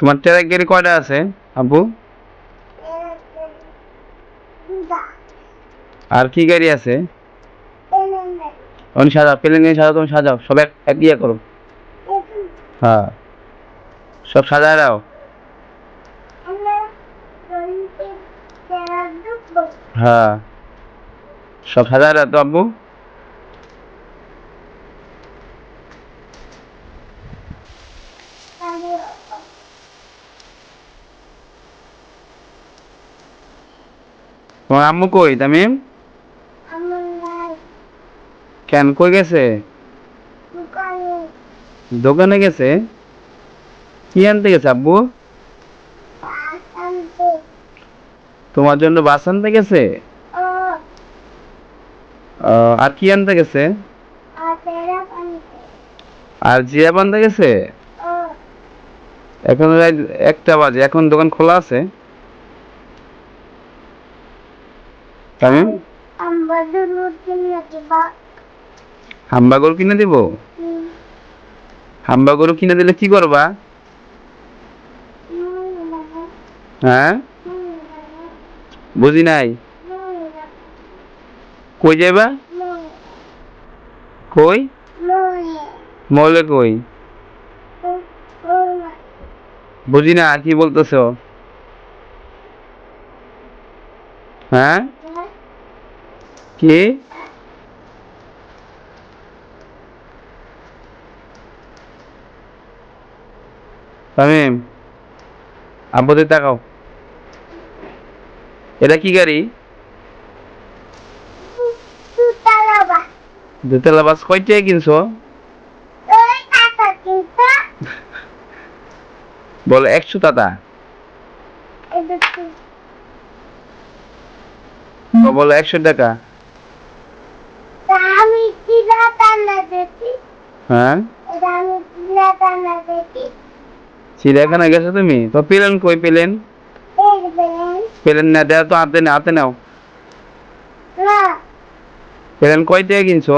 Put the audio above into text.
তোমার ট্রাক গাড়ি কয়টা আছে আব্বু? আর কি গাড়ি আছে? অনেক সাজাও প্লেন গাড়ি সাজাও তুমি সাজাও সব এক এক ইয়ে করো। হ্যাঁ। সব সাজায় দাও হ্যাঁ। সব সাজায় দাও তো আব্বু? তোমার আম্মু কই তামিম? কেন কই গেছে? দোকানে গেছে? কি আনতে গেছে আব্বু? তোমার জন্য বাস আনতে গেছে? আর কি আনতে গেছে? আর জিরা আনতে গেছে? এখন একটা বাজে এখন দোকান খোলা আছে? তামিম হাম্বা গরু কিনে দিব। হাম্বা গরু কিনে দিলে কি করবা? হ্যাঁ? বুঝি নাই? কই যাবা কই? মলে কই? বুঝি না কি বলতেছো? হ্যাঁ? কি? তামিম আব্বুতে তাকাও। এটা কি গাড়ি? দোতলা বাস। কয়টায় কিনছো? বলো একশো টাকা। বলো একশো টাকা। হ্যাঁ? চিড়িয়াখানা গেছো তুমি? তো পেলেন কই পেলেন? পেলেন না দেয় তো হাতে না হাতে নাও। পেলেন কয় কয়টায় কিনছো?